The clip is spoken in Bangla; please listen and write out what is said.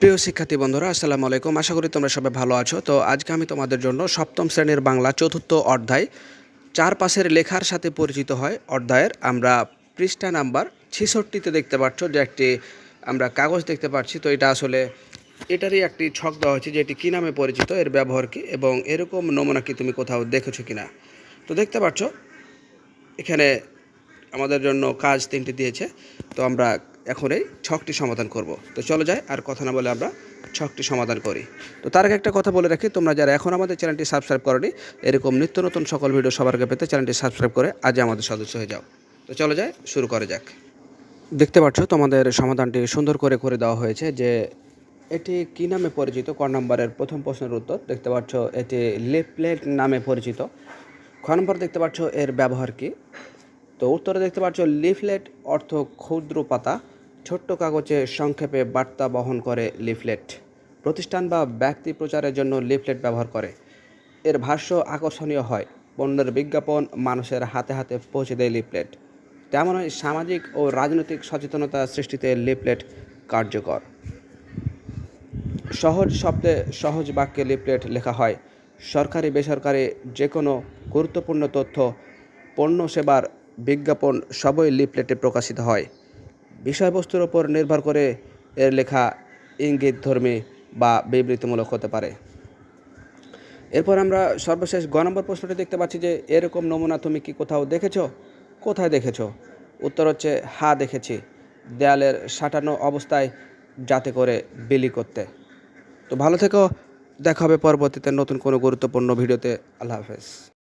প্রিয় শিক্ষার্থী বন্ধুরা, আসসালামু আলাইকুম। আশা করি তোমরা সবাই ভালো আছো। তো আজকে আমি তোমাদের জন্য সপ্তম শ্রেণির বাংলা চতুর্থ অধ্যায় চার পাশের লেখার সাথে পরিচিত হয়। অধ্যায়ের আমরা পৃষ্ঠা নাম্বার ছেষট্টিতে দেখতে পাচ্ছ, যে একটি আমরা কাগজ দেখতে পাচ্ছি। তো এটা আসলে এটারই একটি ছক দেওয়া হয়েছে যে এটি কী নামে পরিচিত, এর ব্যবহার কী এবং এরকম নমুনা কি তুমি কোথাও দেখেছ কিনা। তো দেখতে পাচ্ছ, এখানে আমাদের জন্য কাজ তিনটি দিয়েছে। তো আমরা এখন এই ছকটি সমাধান করব। তো চলো যাই, আর কথা না বলে আমরা ছকটি সমাধান করি। তো তার আগে একটা কথা বলে রাখি, তোমরা যারা এখন আমাদের চ্যানেলটি সাবস্ক্রাইব করনি, এরকম নিত্য নতুন সকল ভিডিও সবার পেতে চ্যানেলটি সাবস্ক্রাইব করে আজ আমাদের সদস্য হয়ে যাও। তো চলো যাই, শুরু করে যাক। দেখতে পাচ্ছ, তোমাদের সমাধানটি সুন্দর করে করে দেওয়া হয়েছে যে এটি কি নামে পরিচিত? ক নম্বরের প্রথম প্রশ্নের উত্তর। দেখতে পাচ্ছ, এটি লিফলেট নামে পরিচিত। খ নম্বর দেখতে পাচ্ছ, এর ব্যবহার কি? তো উত্তরে দেখতে পাচ্ছ, লিফলেট অর্থ ক্ষুদ্র পাতা। ছোট্ট কাগজে সংক্ষেপে বার্তা বহন করে লিফলেট। প্রতিষ্ঠান বা ব্যক্তি প্রচারের জন্য লিফলেট ব্যবহার করে। এর ভাষ্য আকর্ষণীয় হয়। পণ্যের বিজ্ঞাপন মানুষের হাতে হাতে পৌঁছে দেয় লিফলেট। তেমনই সামাজিক ও রাজনৈতিক সচেতনতা সৃষ্টিতে লিফলেট কার্যকর। সহজ শব্দে সহজ বাক্যে লিফলেট লেখা হয়। সরকারি, বেসরকারি যে কোনো গুরুত্বপূর্ণ তথ্য, পণ্য সেবার বিজ্ঞাপন সবই লিফলেটে প্রকাশিত হয়। বিষয়বস্তুর ওপর নির্ভর করে এর লেখা ইঙ্গিত, ধর্মী বা বিবৃতিমূলক হতে পারে। এরপর আমরা সর্বশেষ গ নম্বর প্রশ্নটি দেখতে পাচ্ছি যে, এরকম নমুনা তুমি কি কোথাও দেখেছ? কোথায় দেখেছ? উত্তর হচ্ছে, হা, দেখেছি। দেয়ালের সাঁটানো অবস্থায় যাতে করে বিলি করতে। তো ভালো থেকো, দেখা হবে পরবর্তীতে নতুন কোনো গুরুত্বপূর্ণ ভিডিওতে। আল্লাহ হাফেজ।